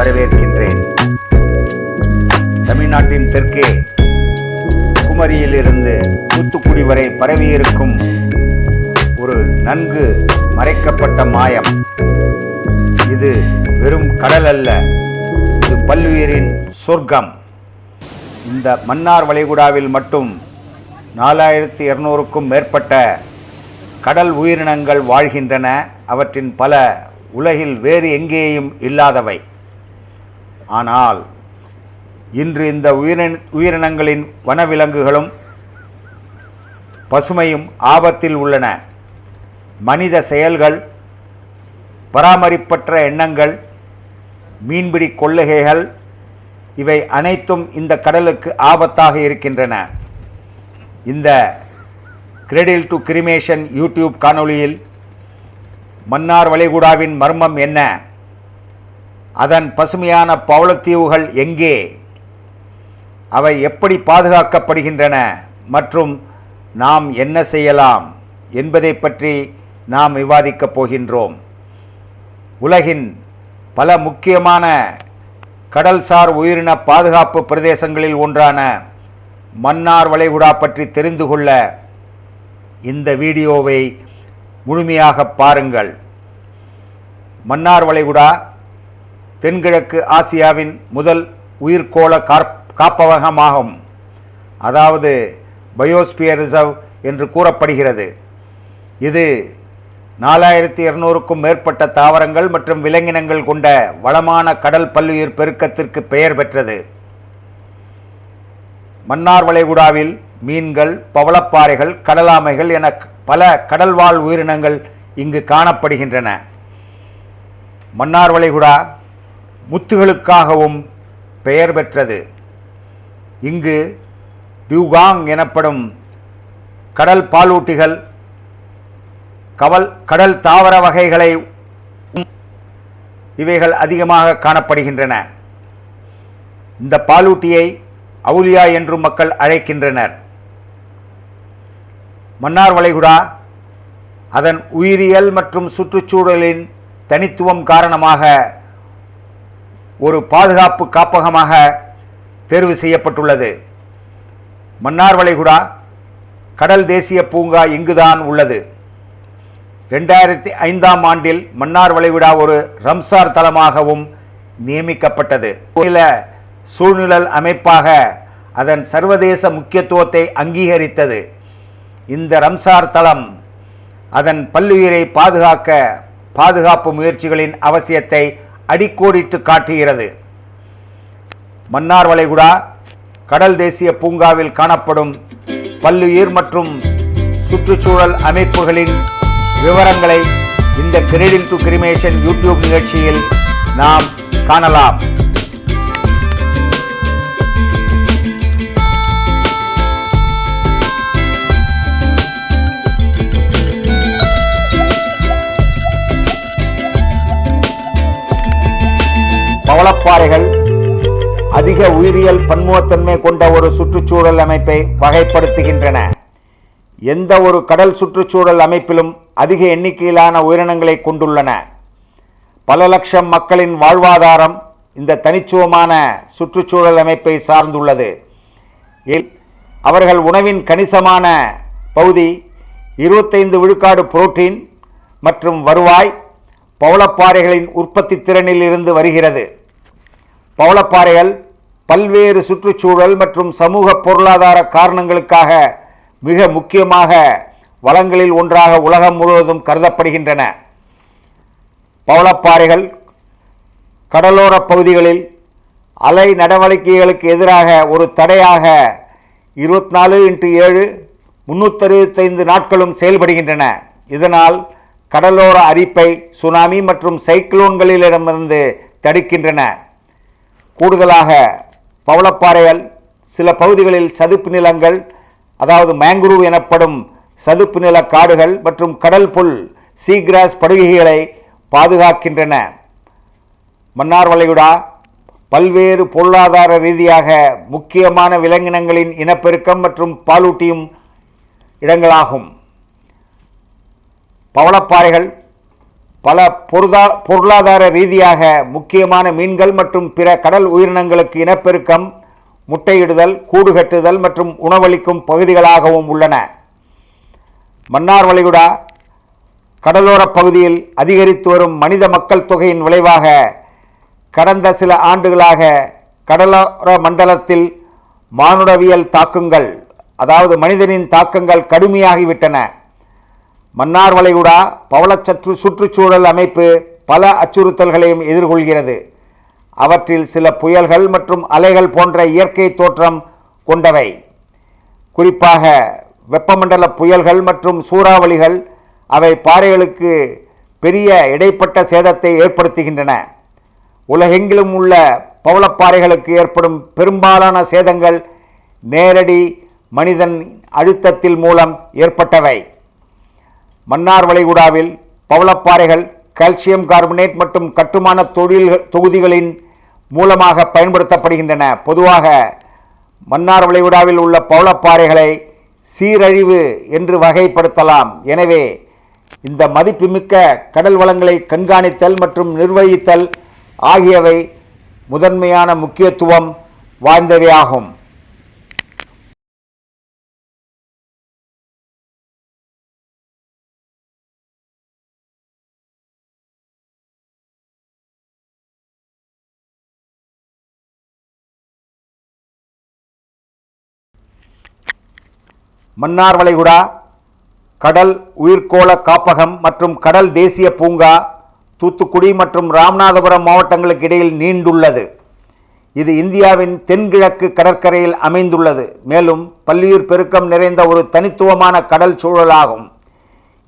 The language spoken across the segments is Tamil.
வரவேற்கின்றேன். தமிழ்நாட்டின் தெற்கே குமரியிலிருந்து தூத்துக்குடி வரை பரவியிருக்கும் ஒரு நன்கு மறைக்கப்பட்ட மாயம். இது வெறும் கடல் அல்ல இது பல்லுயிரின் சொர்க்கம். இந்த மன்னார் வளைகுடாவில் மட்டும் நாலாயிரத்தி இருநூறுக்கும் மேற்பட்ட கடல் உயிரினங்கள் வாழ்கின்றன. அவற்றின் பல உலகில் வேறு எங்கேயும் இல்லாதவை. ஆனால் இன்று இந்த உயிரின உயிரினங்களின் வனவிலங்குகளும் பசுமையும் ஆபத்தில் உள்ளன. மனித செயல்கள் பராமரிப்பற்ற எண்ணங்கள் மீன்பிடி கொள்ளுகைகள் இவை அனைத்தும் இந்த கடலுக்கு ஆபத்தாக இருக்கின்றன. இந்த கிரெடில் டு கிரிமேஷன் யூடியூப் காணொளியில் மன்னார் வளைகுடாவின் மர்மம் என்ன? அதன் பசுமையான பவளத்தீவுகள் எங்கே? அவை எப்படி பாதுகாக்கப்படுகின்றன? மற்றும் நாம் என்ன செய்யலாம்? என்பதை பற்றி நாம் விவாதிக்கப் போகின்றோம். உலகின் பல முக்கியமான கடல்சார் உயிரின பாதுகாப்பு பிரதேசங்களில் ஒன்றான மன்னார் வளைகுடா பற்றி தெரிந்து கொள்ள இந்த வீடியோவை முழுமையாக பாருங்கள். மன்னார் வளைகுடா தென்கிழக்கு ஆசியாவின் முதல் உயிர்கோள காப் காப்பவகமாகும். அதாவது பயோஸ்பியர் ரிசர்வ் என்று கூறப்படுகிறது. இது நாலாயிரத்தி இருநூறுக்கும் மேற்பட்ட தாவரங்கள் மற்றும் விலங்கினங்கள் கொண்ட வளமான கடல் பல்லுயிர் பெருக்கத்திற்கு பெயர் பெற்றது. மன்னார் வளைகுடாவில் மீன்கள் பவளப்பாறைகள் கடலாமைகள் என பல கடல்வாழ் உயிரினங்கள் இங்கு காணப்படுகின்றன. மன்னார் வளைகுடா முத்துகளுக்காகவும் பெயர் பெற்றது. இங்கு டியூகாங் எனப்படும் கடல் பாலூட்டிகள் கவல் கடல் தாவர வகைகளை இவைகள் அதிகமாக காணப்படுகின்றன. இந்த பாலூட்டியை அவுலியா என்றும் மக்கள் அழைக்கின்றனர். மன்னார் வளைகுடா அதன் உயிரியல் மற்றும் சுற்றுச்சூழலின் தனித்துவம் காரணமாக ஒரு பாதுகாப்பு காப்பகமாக தேர்வு செய்யப்பட்டுள்ளது. மன்னார் வளைகுடா கடல் தேசிய பூங்கா இங்குதான் உள்ளது. ரெண்டாயிரத்தி ஐந்தாம் ஆண்டில் மன்னார் வளைகுடா ஒரு ரம்சார் தலமாகவும் நியமிக்கப்பட்டது. சில சூழ்நிழல் அமைப்பாக அதன் சர்வதேச முக்கியத்துவத்தை அங்கீகரித்தது. இந்த ரம்சார் தளம் அதன் பல்லுயிரை பாதுகாக்க பாதுகாப்பு முயற்சிகளின் அவசியத்தை அடிக்கோடிட்டு காட்டுகிறது. மன்னார் வளைகுடா கடல் தேசிய பூங்காவில் காணப்படும் பல்லுயிர் மற்றும் சுற்றுச்சூழல் அமைப்புகளின் விவரங்களை இந்த கிரெடில் டு கிரிமேஷன் யூடியூப் நிகழ்ச்சியில் நாம் காணலாம். பவளப்பாறைகள் அதிக உயிரியல் பன்முகத்தன்மை கொண்ட ஒரு சுற்றுச்சூழல் அமைப்பை வகைப்படுத்துகின்றன. எந்த ஒரு கடல் சுற்றுச்சூழல் அமைப்பிலும் அதிக எண்ணிக்கையிலான உயிரினங்களை கொண்டுள்ளன. பல லட்சம் மக்களின் வாழ்வாதாரம் இந்த தனிச்சுவமான சுற்றுச்சூழல் அமைப்பை சார்ந்துள்ளது. அவர்கள் உணவின் கணிசமான பகுதி இருபத்தைந்து விழுக்காடு புரோட்டீன் மற்றும் வருவாய் பவளப்பாறைகளின் உற்பத்தி திறனில் இருந்து வருகிறது. பவளப்பாறைகள் பல்வேறு சுற்றுச்சூழல் மற்றும் சமூக பொருளாதார காரணங்களுக்காக மிக முக்கியமாக வளங்களில் ஒன்றாக உலகம் முழுவதும் கருதப்படுகின்றன. பவளப்பாறைகள் கடலோர பகுதிகளில் அலை நடவடிக்கைகளுக்கு எதிராக ஒரு தடையாக இருபத்தி நாலு இன்ட்டு ஏழு முன்னூற்றறுபத்தைந்து நாட்களும் செயல்படுகின்றன. இதனால் கடலோர அரிப்பை சுனாமி மற்றும் சைக்ளோன்களிடமிருந்து தடுக்கின்றன. கூடுதலாக பவளப்பாறைகள் சில பகுதிகளில் சதுப்பு நிலங்கள் அதாவது மேங்குரூவ் எனப்படும் சதுப்பு நில காடுகள் மற்றும் கடல் புல் சீகிராஸ் படுகைகளை பாதுகாக்கின்றன. மன்னார் வளைகுடா பல்வேறு பொருளாதார ரீதியாக முக்கியமான விலங்கினங்களின் இனப்பெருக்கம் மற்றும் பாலூட்டியும் இடங்களாகும். பவளப்பாறைகள் பல பொருளா பொருளாதார ரீதியாக முக்கியமான மீன்கள் மற்றும் பிற கடல் உயிரினங்களுக்கு இனப்பெருக்கம் முட்டையிடுதல் கூடு கட்டுதல் மற்றும் உணவளிக்கும் பகுதிகளாகவும் உள்ளன. மன்னார் வளைகுடா கடலோரப் பகுதியில் அதிகரித்து வரும் மனித மக்கள் தொகையின் விளைவாக கடந்த சில ஆண்டுகளாக கடலோர மண்டலத்தில் மானுடவியல் தாக்கங்கள் அதாவது மனிதனின் தாக்கங்கள் கடுமையாகிவிட்டன. மன்னார் வளைகுடா பவளச்சற்று சுற்றுச்சூழல் அமைப்பு பல அச்சுறுத்தல்களையும் எதிர்கொள்கிறது. அவற்றில் சில புயல்கள் மற்றும் அலைகள் போன்ற இயற்கை தோற்றம் கொண்டவை. குறிப்பாக வெப்பமண்டல புயல்கள் மற்றும் சூறாவளிகள் அவை பாறைகளுக்கு பெரிய இடைப்பட்ட சேதத்தை ஏற்படுத்துகின்றன. உலகெங்கிலும் உள்ள பவளப்பாறைகளுக்கு ஏற்படும் பெரும்பாலான சேதங்கள் நேரடி மனிதன் அழுத்தத்தில் மூலம் ஏற்பட்டவை. மன்னார் வளைகுடாவில் பவளப்பாறைகள் கால்சியம் கார்பனேட் மற்றும் கட்டுமான தொழில் தொகுதிகளின் மூலமாக பயன்படுத்தப்படுகின்றன. பொதுவாக மன்னார் வளைகுடாவில் உள்ள பவளப்பாறைகளை சீரழிவு என்று வகைப்படுத்தலாம். எனவே இந்த மதிப்புமிக்க கடல் வளங்களை கண்காணித்தல் மற்றும் நிர்வகித்தல் ஆகியவை முதன்மையான முக்கியத்துவம் வாய்ந்தவையாகும். மன்னார் வளைகுடா கடல் உயிர்கோள காப்பகம் மற்றும் கடல் தேசிய பூங்கா தூத்துக்குடி மற்றும் ராமநாதபுரம் மாவட்டங்களுக்கு இடையில் நீண்டுள்ளது. இது இந்தியாவின் தென்கிழக்கு கடற்கரையில் அமைந்துள்ளது. மேலும் பல்லுயிர் பெருக்கம் நிறைந்த ஒரு தனித்துவமான கடல் சூழலாகும்.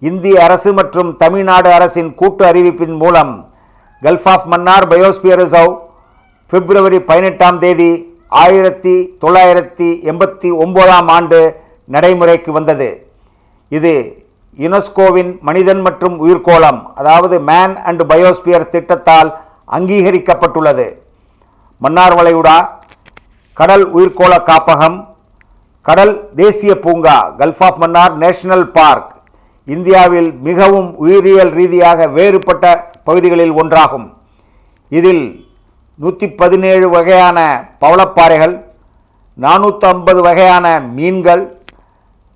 இந்திய அரசு மற்றும் தமிழ்நாடு அரசின் கூட்டு அறிவிப்பின் மூலம் gulf of Mannar biosphere reserve பிப்ரவரி பதினெட்டாம் தேதி ஆயிரத்தி தொள்ளாயிரத்தி எண்பத்தி ஒம்போதாம் ஆண்டு நடைமுறைக்கு வந்தது. இது யுனெஸ்கோவின் மனிதன் மற்றும் உயிர்கோளம் அதாவது மேன் அண்ட் பயோஸ்பியர் திட்டத்தால் அங்கீகரிக்கப்பட்டுள்ளது. மன்னார் வளைகுடா கடல் உயிர்கோள காப்பகம் கடல் தேசிய பூங்கா gulf of Mannar national park இந்தியாவில் மிகவும் உயிரியல் ரீதியாக வேறுபட்ட பகுதிகளில் ஒன்றாகும். இதில் நூற்றி பதினேழு வகையான பவளப்பாறைகள் நானூற்றி ஐம்பது வகையான மீன்கள்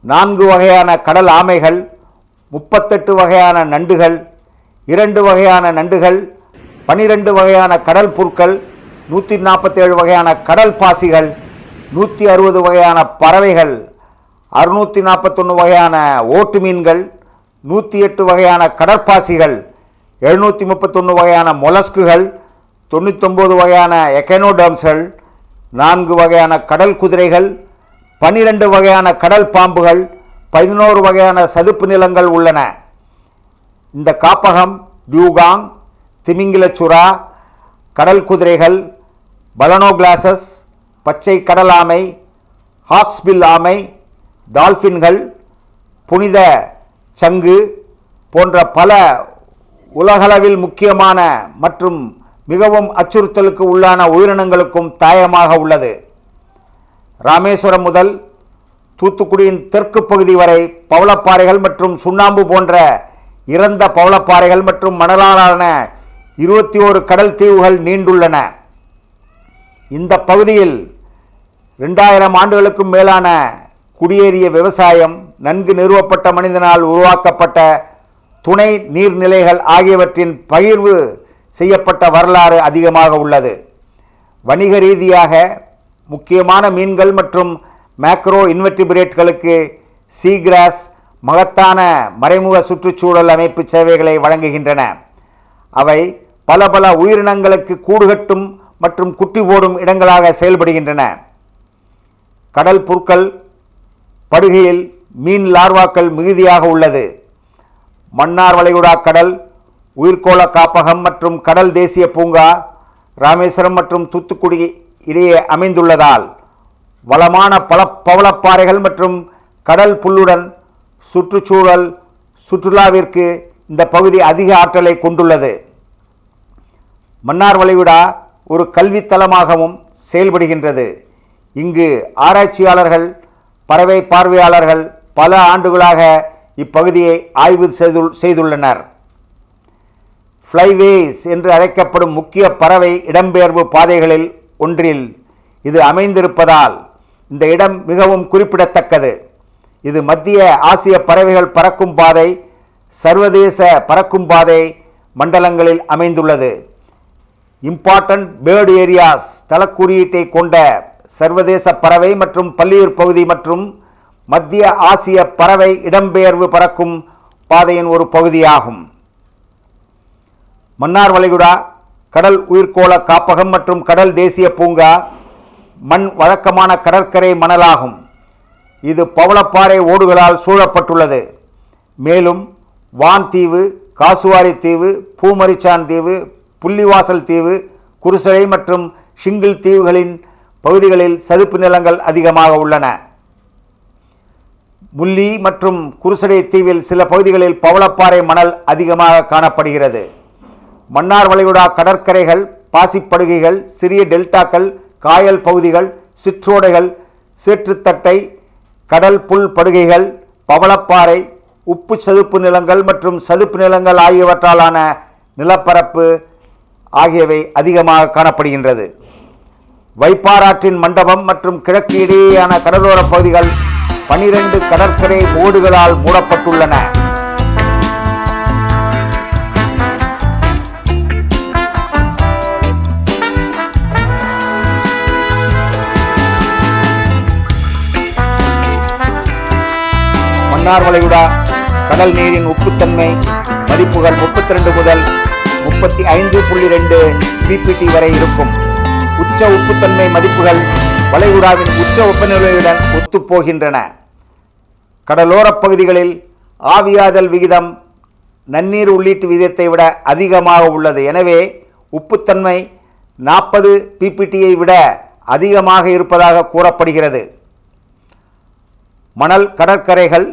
நான்கு வகையான கடல் ஆமைகள் முப்பத்தெட்டு வகையான நண்டுகள் இரண்டு வகையான நண்டுகள் பனிரெண்டு வகையான கடல் புற்கள் நூற்றி நாற்பத்தேழு வகையான கடல் பாசிகள் நூற்றி அறுபது வகையான பறவைகள் அறுநூற்றி நாற்பத்தொன்று வகையான ஓட்டு மீன்கள் நூற்றி எட்டு வகையான கடற்பாசிகள் எழுநூற்றி முப்பத்தொன்று வகையான மொலஸ்குகள் தொண்ணூற்றொம்பது வகையான எக்கனோடம்ஸ்கள் நான்கு வகையான கடல் குதிரைகள் பன்னிரண்டு வகையான கடல் பாம்புகள் பதினோரு வகையான சதுப்பு நிலங்கள் உள்ளன. இந்த காப்பகம் டியூகாங் திமிங்கிலச்சுரா கடல் குதிரைகள் பலனோ கிளாசஸ் பச்சை கடல் ஆமை ஹாக்ஸ்பில் ஆமை டால்ஃபின்கள் புனித சங்கு போன்ற பல உலகளவில் முக்கியமான மற்றும் மிகவும் அச்சுறுத்தலுக்கு உள்ளான உயிரினங்களுக்கும் தாயமாக உள்ளது. ராமேஸ்வரம் முதல் தூத்துக்குடியின் தெற்கு பகுதி வரை பவளப்பாறைகள் மற்றும் சுண்ணாம்பு போன்ற இறந்த பவளப்பாறைகள் மற்றும் மணலாலான இருபத்தி ஓரு கடல் தீவுகள் நீண்டுள்ளன. இந்த பகுதியில் ரெண்டாயிரம் ஆண்டுகளுக்கும் மேலான குடியேறிய விவசாயம் நன்கு நிறுவப்பட்ட மனிதனால் உருவாக்கப்பட்ட துணை நீர்நிலைகள் ஆகியவற்றின் பகிர்வு செய்யப்பட்ட வரலாறு அதிகமாக உள்ளது. வணிக ரீதியாக முக்கியமான மீன்கள் மற்றும் மேக்ரோ இன்வெர்டிபிரேட்களுக்கு சீகிராஸ் மகத்தான மறைமுக சுற்றுச்சூழல் அமைப்பு சேவைகளை வழங்குகின்றன. அவை பல பல உயிரினங்களுக்கு கூடுகட்டும் மற்றும் குட்டி போடும் இடங்களாக செயல்படுகின்றன. கடல் புற்கள் படுகையில் மீன் லார்வாக்கள் மிகுதியாக உள்ளது. மன்னார் வளைகுடா கடல் உயிர்கோள காப்பகம் மற்றும் கடல் தேசிய பூங்கா ராமேஸ்வரம் மற்றும் தூத்துக்குடி இடையே அமைந்துள்ளதால் வளமான பல பவளப்பாறைகள் மற்றும் கடல் புல்லுடன் சுற்றுச்சூழல் சுற்றுலாவிற்கு இந்த பகுதி அதிக ஆற்றலை கொண்டுள்ளது. மன்னார் வளைகுடா ஒரு கல்வித்தலமாகவும் செயல்படுகின்றது. இங்கு ஆராய்ச்சியாளர்கள் பறவை பார்வையாளர்கள் பல ஆண்டுகளாக இப்பகுதியை ஆய்வு செய்து செய்துள்ளனர். ஃப்ளைவேஸ் என்று அழைக்கப்படும் முக்கிய பறவை இடம்பெயர்வு பாதைகளில் ஒன்றில் இது அமைந்திருப்பதால் இந்த இடம் மிகவும் குறிப்பிடத்தக்கது. இது மத்திய ஆசிய பறவைகள் பறக்கும் பாதை சர்வதேச பறக்கும் பாதை மண்டலங்களில் அமைந்துள்ளது. இம்பார்ட்டன்ட் பேர்டு ஏரியாஸ் தளக்குறியீட்டை கொண்ட சர்வதேச பறவை மற்றும் பள்ளியூர் பகுதி மற்றும் மத்திய ஆசிய பறவை இடம்பெயர்வு பறக்கும் பாதையின் ஒரு பகுதியாகும். மன்னார் வளைகுடா கடல் உயிர்க்கோள காப்பகம் மற்றும் கடல் தேசிய பூங்கா மண் வழக்கமான கடற்கரை மணலாகும். இது பவளப்பாறை ஓடுகளால் சூழப்பட்டுள்ளது. மேலும் வான் தீவு காசுவாரி தீவு பூமரிச்சான் தீவு புள்ளிவாசல் தீவு குருசலை மற்றும் ஷிங்கிள் தீவுகளின் பகுதிகளில் சதுப்பு நிலங்கள் அதிகமாக உள்ளன. முள்ளி மற்றும் குருசடை தீவில் சில பகுதிகளில் பவளப்பாறை மணல் அதிகமாக காணப்படுகிறது. மன்னார் வளைகுடா கடற்கரைகள் பாசிப்படுகைகள் சிறிய டெல்டாக்கள் காயல் பகுதிகள் சிற்றோடைகள் சேற்றுத்தட்டை கடல் புல் படுகைகள் பவளப்பாறை உப்பு சதுப்பு நிலங்கள் மற்றும் சதுப்பு நிலங்கள் ஆகியவற்றாலான நிலப்பரப்பு ஆகியவை அதிகமாக காணப்படுகின்றது. வைப்பாராற்றின் மண்டபம் மற்றும் கிழக்கு இடையேயான கடலோர பகுதிகள் பனிரெண்டு கடற்கரை ஓடுகளால் மூடப்பட்டுள்ளன. மன்னார் வளைகுடா கடல் நீரின் உப்புத்தன்மை மதிப்புகள் 32 முதல் முப்பத்தி ஐந்து புள்ளி ரெண்டு பிபிடி வரை இருக்கும். உச்ச உப்புத்தன்மை மதிப்புகள் வளைகுடாவின் உச்ச வெப்பநிலையுடன் ஒத்துப்போகின்றன. கடலோரப் பகுதிகளில் ஆவியாதல் விகிதம் நன்னீர் உள்ளீட்டு விகிதத்தை விட அதிகமாக உள்ளது. எனவே உப்புத்தன்மை நாற்பது பிபிடியை விட அதிகமாக இருப்பதாக கூறப்படுகிறது. மணல் கடற்கரைகள்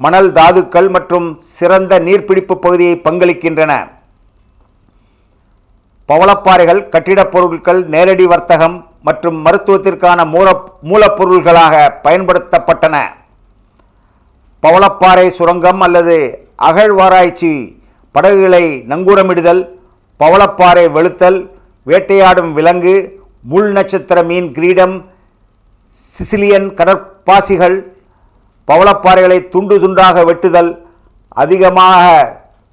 மணல் தாதுக்கள் மற்றும் சிறந்த நீர்பிடிப்பு பகுதியை பங்களிக்கின்றன. பவளப்பாறைகள் கட்டிடப் பொருட்கள் நேரடி வர்த்தகம் மற்றும் மருத்துவத்திற்கான மூல மூலப்பொருள்களாக பயன்படுத்தப்பட்டன. பவளப்பாறை சுரங்கம் அல்லது அகழ்வாராய்ச்சி படகுகளை நங்கூரமிடுதல் பவளப்பாறை வெளுத்தல் வேட்டையாடும் விலங்கு முள் நட்சத்திர மீன் கிரீடம் சிசிலியன் கடற்பாசிகள் பவளப்பாறைகளை துண்டு துண்டாக வெட்டுதல் அதிகமாக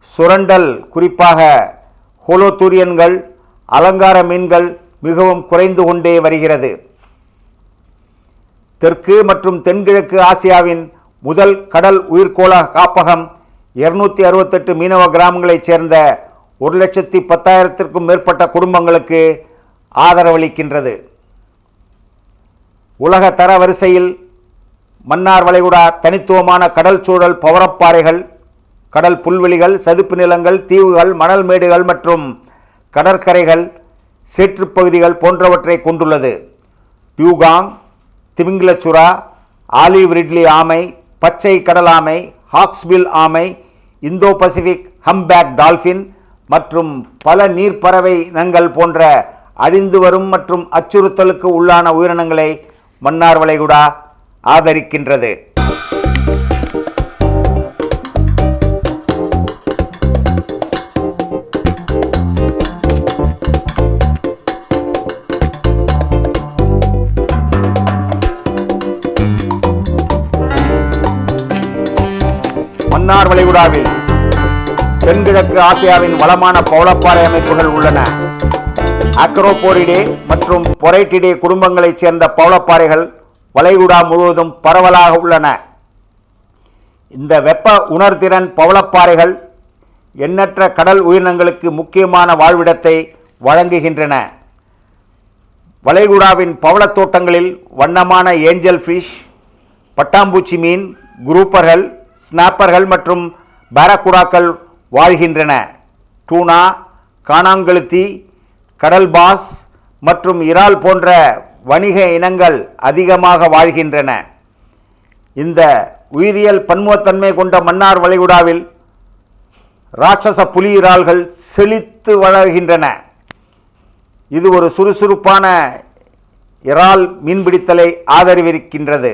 சுரண்டல் குறிப்பாக ஹோலோதூரியன்கள் அலங்கார மீன்கள் மிகவும் குறைந்து கொண்டே வருகிறது. தெற்கு மற்றும் தென்கிழக்கு ஆசியாவின் முதல் கடல் உயிர்க்கோள காப்பகம் இருநூத்தி அறுபத்தெட்டு மீனவ கிராமங்களைச் சேர்ந்த ஒரு லட்சத்தி பத்தாயிரத்திற்கும் மேற்பட்ட குடும்பங்களுக்கு ஆதரவளிக்கின்றது. உலக தர வரிசையில் மன்னார் வளைகுடா தனித்துவமான கடல் சூழல் பவரப்பாறைகள் கடல் புல்வெளிகள் சதுப்பு நிலங்கள் தீவுகள் மணல் மேடுகள் மற்றும் கடற்கரைகள் சேற்றுப்பகுதிகள் போன்றவற்றை கொண்டுள்ளது. டியூகாங் திமிங்கிலச்சுறா ஆலிவ் ரிட்லி ஆமை பச்சை கடல் ஆமை ஹாக்ஸ்பில் ஆமை இந்தோ பசிபிக் ஹம்பேக் டால்ஃபின் மற்றும் பல நீர்ப்பறவை இனங்கள் போன்ற அழிந்து வரும் மற்றும் அச்சுறுத்தலுக்கு உள்ளான உயிரினங்களை மன்னார் வளைகுடா ஆதரிக்கின்றது. மன்னார் வளைகுடாவில் தென்கிழக்கு ஆசியாவின் வளமான பவளப்பாறை அமைப்புகள் உள்ளன. அக்ரோபோரிடே மற்றும் பொரைட்டிடே குடும்பங்களைச் சேர்ந்த பவளப்பாறைகள் வளைகுடா முழுவதும் பரவலாக உள்ளன. இந்த வெப்ப உணர்திறன் பவளப்பாறைகள் எண்ணற்ற கடல் உயிரினங்களுக்கு முக்கியமான வாழ்விடத்தை வழங்குகின்றன. வளைகுடாவின் பவளத் தோட்டங்களில் வண்ணமான ஏஞ்சல் ஃபிஷ் பட்டாம்பூச்சி மீன் குரூப்பர்கள் ஸ்னாப்பர்கள் மற்றும் பாரக்குடாக்கள் வாழ்கின்றன. டூனா காணாங்கழுத்தி கடல் பாஸ் மற்றும் இறால் போன்ற வணிக இனங்கள் அதிகமாக வாழ்கின்றன. இந்த உயிரியல் பன்முகத்தன்மை கொண்ட மன்னார் வளைகுடாவில் ராட்சச புலியிறால்கள் செழித்து வளர்கின்றன. இது ஒரு சுறுசுறுப்பான இறால் மீன்பிடித்தலை ஆதரவிருக்கின்றது.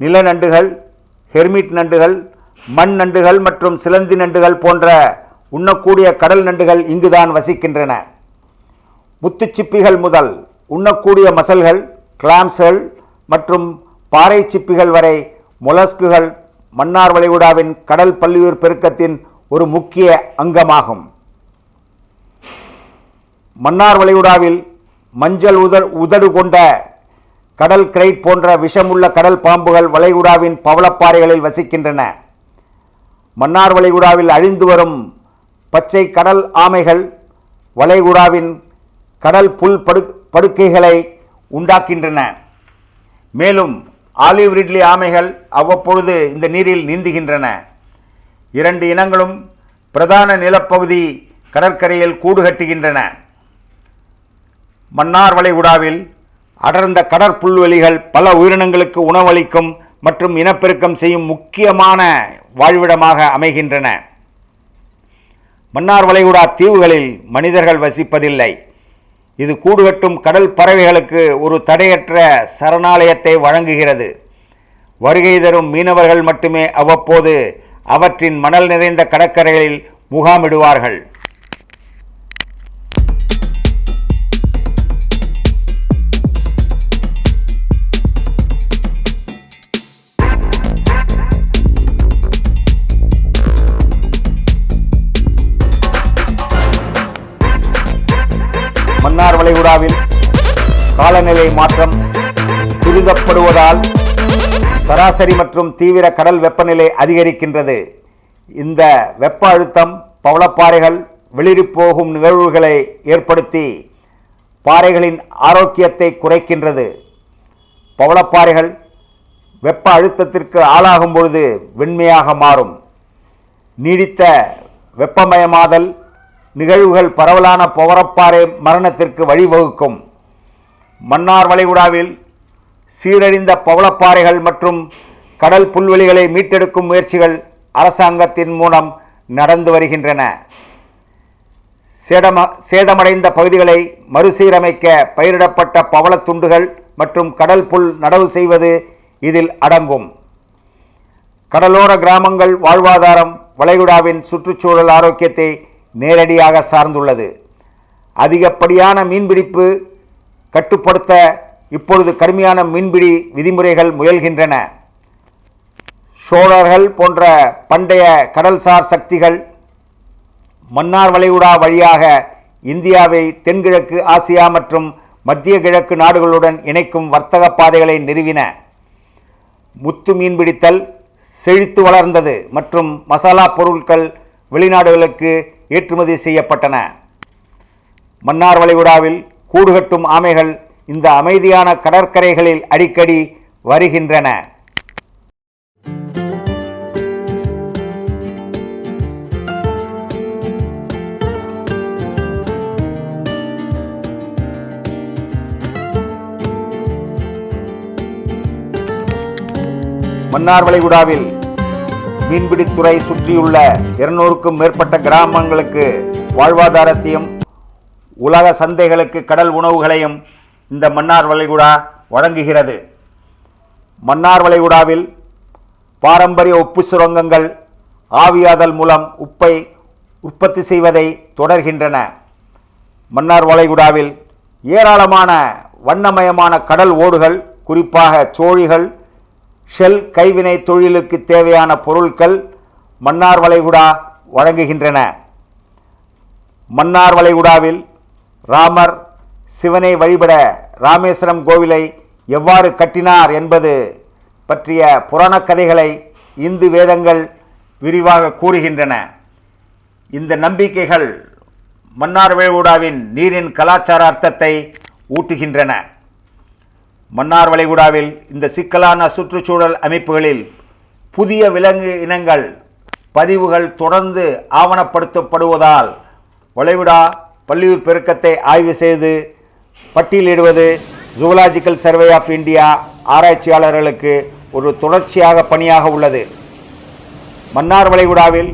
நிலநண்டுகள் ஹெர்மிட் நண்டுகள் மண் நண்டுகள் மற்றும் சிலந்தி நண்டுகள் போன்ற உண்ணக்கூடிய கடல் நண்டுகள் இங்குதான் வசிக்கின்றன. முத்துச்சிப்பிகள் முதல் உண்ணக்கூடிய மசல்கள் கிளாம்ஸ்கள் மற்றும் பாறை சிப்பிகள் வரை மொலஸ்குகள் மன்னார் வளைகுடாவின் கடல் பல்லுயிர் பெருக்கத்தின் ஒரு முக்கிய அங்கமாகும். மன்னார் வளைகுடாவில் மஞ்சள் உதடு உதடு கொண்ட கடல் கிரைட் போன்ற விஷமுள்ள கடல் பாம்புகள் வளைகுடாவின் பவளப்பாறைகளில் வசிக்கின்றன. மன்னார் வளைகுடாவில் அழிந்து வரும் பச்சை கடல் ஆமைகள் வளைகுடாவின் கடல் புல் படு படுக்கைகளை உண்டாக்கின்றன. மேலும் ஆலிவ் ரிட்லி ஆமைகள் அவ்வப்பொழுது இந்த நீரில் நீந்துகின்றன. இரண்டு இனங்களும் பிரதான நிலப்பகுதி கடற்கரையில் கூடு கட்டுகின்றன. மன்னார் வளைகுடாவில் அடர்ந்த கடற்புல்வெளிகள் பல உயிரினங்களுக்கு உணவளிக்கும் மற்றும் இனப்பெருக்கம் செய்யும் முக்கியமான வாழ்விடமாக அமைகின்றன. மன்னார் வளைகுடா தீவுகளில் மனிதர்கள் வசிப்பதில்லை. இது கூடுகட்டும் கடல் பறவைகளுக்கு ஒரு தடையற்ற சரணாலயத்தை வழங்குகிறது. வருகை தரும் மீனவர்கள் மட்டுமே அவ்வப்போது அவற்றின் மணல் நிறைந்த கடற்கரைகளில் முகாமிடுவார்கள். மன்னார் காலநிலை மாற்றம் துரிதப்படுவதால் சராசரி மற்றும் தீவிர கடல் வெப்பநிலை அதிகரிக்கின்றது. இந்த வெப்ப அழுத்தம் பவளப்பாறைகள் வெளிரிப் போகும் நிகழ்வுகளை ஏற்படுத்தி பாறைகளின் ஆரோக்கியத்தை குறைக்கின்றது. பவளப்பாறைகள் வெப்ப அழுத்தத்திற்கு ஆளாகும் பொழுது வெண்மையாக மாறும். நீடித்த வெப்பமயமாதல் நிகழ்வுகள் பரவலான பவரப்பாறை மரணத்திற்கு வழிவகுக்கும். மன்னார் வளைகுடாவில் சீரழிந்த பவளப்பாறைகள் மற்றும் கடல் புல்வெளிகளை மீட்டெடுக்கும் முயற்சிகள் அரசாங்கத்தின் மூலம் நடந்து வருகின்றன. சேதம சேதமடைந்த பகுதிகளை மறுசீரமைக்க பயிரிடப்பட்ட பவளத் துண்டுகள் மற்றும் கடல் புல் நடவு செய்வது இதில் அடங்கும். கடலோர கிராமங்கள் வாழ்வாதாரம் வளைகுடாவின் சுற்றுச்சூழல் ஆரோக்கியத்தை நேரடியாக சார்ந்துள்ளது. அதிகப்படியான மீன்பிடிப்பு கட்டுப்படுத்த இப்பொழுது கடுமையான மீன்பிடி விதிமுறைகள் முயல்கின்றன. சோழர்கள் போன்ற பண்டைய கடல்சார் சக்திகள் மன்னார் வளைகுடா வழியாக இந்தியாவை தென்கிழக்கு ஆசியா மற்றும் மத்திய கிழக்கு நாடுகளுடன் இணைக்கும் வர்த்தக பாதைகளை நிறுவின. முத்து மீன்பிடித்தல் செழித்து வளர்ந்தது மற்றும் மசாலா பொருட்கள் வெளிநாடுகளுக்கு ஏற்றுமதி செய்யப்பட்டன. மன்னார் வளைகுடாவில் கூடுகட்டும் ஆமைகள் இந்த அமைதியான கடற்கரைகளில் அடிக்கடி வருகின்றன. மன்னார் வளைகுடாவில் மீன்பிடித்துறை சுற்றியுள்ள இருநூறுக்கும் மேற்பட்ட கிராமங்களுக்கு வாழ்வாதாரத்தையும் உலக சந்தைகளுக்கு கடல் உணவுகளையும் இந்த மன்னார் வளைகுடா வழங்குகிறது. மன்னார் வளைகுடாவில் பாரம்பரிய உப்பு சுரங்கங்கள் ஆவியாதல் மூலம் உப்பை உற்பத்தி செய்வதை தொடர்கின்றன. மன்னார் வளைகுடாவில் ஏராளமான வண்ணமயமான கடல் ஓடுகள் குறிப்பாக சோழிகள் ஷெல் கைவினை தொழிலுக்கு தேவையான பொருட்கள் மன்னார் வளைகுடா வழங்குகின்றன. மன்னார் வளைகுடாவில் ராமர் சிவனை வழிபட ராமேஸ்வரம் கோவிலை எவ்வாறு கட்டினார் என்பது பற்றிய புராணக் கதைகளை இந்து வேதங்கள் விரிவாக கூறுகின்றன. இந்த நம்பிக்கைகள் மன்னார் வளைகுடாவின் நீரின் கலாச்சார அர்த்தத்தை ஊட்டுகின்றன. மன்னார் வளைகுடாவில் இந்த சிக்கலான சுற்றுச்சூழல் அமைப்புகளில் புதிய விலங்கு இனங்கள் பதிவுகள் தொடர்ந்து ஆவணப்படுத்தப்படுவதால் வளைகுடா பல்லுயிர் பெருக்கத்தை ஆய்வு செய்து பட்டியலிடுவது ஜூலாஜிக்கல் சர்வே ஆஃப் இந்தியா ஆராய்ச்சியாளர்களுக்கு ஒரு தொடர்ச்சியாக பணியாக உள்ளது. மன்னார் வளைகுடாவில்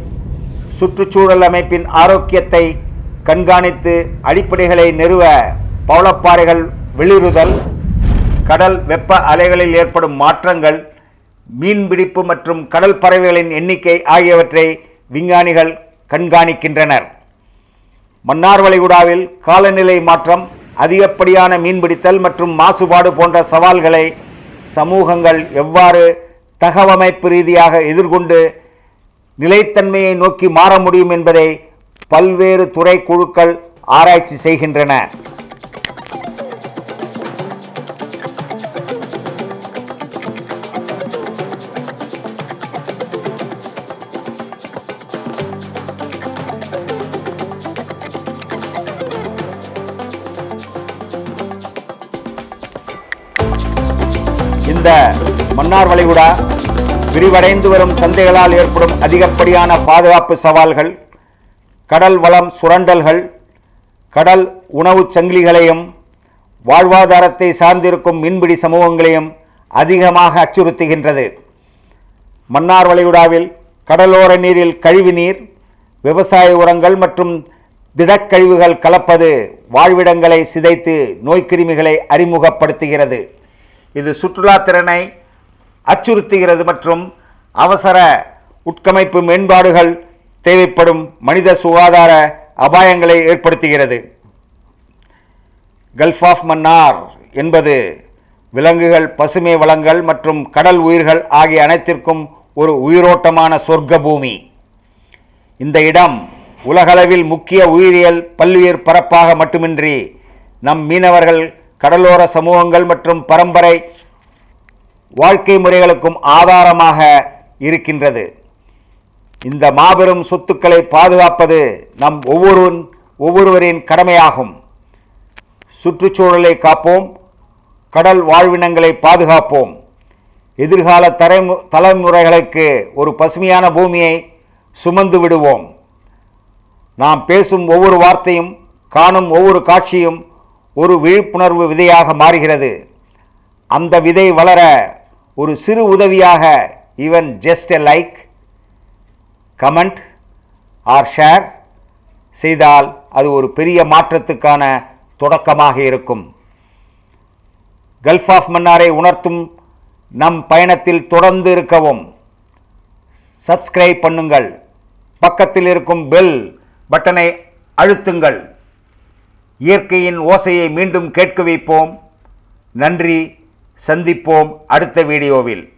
சுற்றுச்சூழல் அமைப்பின் ஆரோக்கியத்தை கண்காணித்து அடிப்படைகளை நிறுவ பவளப்பாறைகள் வெளிறுதல் கடல் வெப்ப அலைகளில் ஏற்படும் மாற்றங்கள் மீன்பிடிப்பு மற்றும் கடல் பறவைகளின் எண்ணிக்கை ஆகியவற்றை விஞ்ஞானிகள் கண்காணிக்கின்றனர். மன்னார் வளைகுடாவில் காலநிலை மாற்றம் அதிகப்படியான மீன்பிடித்தல் மற்றும் மாசுபாடு போன்ற சவால்களை சமூகங்கள் எவ்வாறு தகவமைப்பு ரீதியாக எதிர்கொண்டு நிலைத்தன்மையை நோக்கி மாற முடியும் என்பதை பல்வேறு துறை குழுக்கள் ஆராய்ச்சி செய்கின்றன. இந்த மன்னார் வளைகுடா விரிவடைந்து வரும் சந்தைகளால் ஏற்படும் அதிகப்படியான பாதுகாப்பு சவால்கள் கடல் வளம் சுரண்டல்கள் கடல் உணவுச் சங்கிலிகளையும் வாழ்வாதாரத்தை சார்ந்திருக்கும் மீன்பிடி சமூகங்களையும் அதிகமாக அச்சுறுத்துகின்றது. மன்னார் வளைகுடாவில் கடலோர நீரில் கழிவு நீர் விவசாய உரங்கள் மற்றும் திடக்கழிவுகள் கலப்பது வாழ்விடங்களை சிதைத்து நோய்க்கிருமிகளை அறிமுகப்படுத்துகிறது. இது சுற்றுலா திறனை அச்சுறுத்துகிறது மற்றும் அவசர உட்கமைப்பு மேம்பாடுகள் தேவைப்படும் மனித சுகாதார அபாயங்களை ஏற்படுத்துகிறது. கல்ஃப் ஆஃப் மன்னார் என்பது விலங்குகள் பசுமை வளங்கள் மற்றும் கடல் உயிர்கள் ஆகிய அனைத்திற்கும் ஒரு உயிரோட்டமான சொர்க்க பூமி இந்த இடம் உலகளவில் முக்கிய உயிரியல் பல்லுயிர் பரப்பாக மட்டுமின்றி நம் மீனவர்கள் கடலோர சமூகங்கள் மற்றும் பரம்பரை வாழ்க்கை முறைகளுக்கும் ஆதாரமாக இருக்கின்றது. இந்த மாபெரும் சொத்துக்களை பாதுகாப்பது நம் ஒவ்வொரு ஒவ்வொருவரின் கடமையாகும். சுற்றுச்சூழலை காப்போம் கடல் வாழ்வினங்களை பாதுகாப்போம். எதிர்கால தலைமு தலைமுறைகளுக்கு ஒரு பசுமையான பூமியை சுமந்து விடுவோம். நாம் பேசும் ஒவ்வொரு வார்த்தையும் காணும் ஒவ்வொரு காட்சியும் ஒரு விழிப்புணர்வு விதையாக மாறுகிறது. அந்த விதை வளர ஒரு சிறு உதவியாக even just a like comment or share செய்தால் அது ஒரு பெரிய மாற்றத்துக்கான தொடக்கமாக இருக்கும். கல்ஃப் ஆஃப் மன்னாரை உணர்த்தும் நம் பயணத்தில் தொடர்ந்து இருக்கவும். சப்ஸ்கிரைப் பண்ணுங்கள். பக்கத்தில் இருக்கும் பெல் பட்டனை அழுத்துங்கள். இயற்கையின் ஓசையை மீண்டும் கேட்க வைப்போம். நன்றி. சந்திப்போம் அடுத்த வீடியோவில்.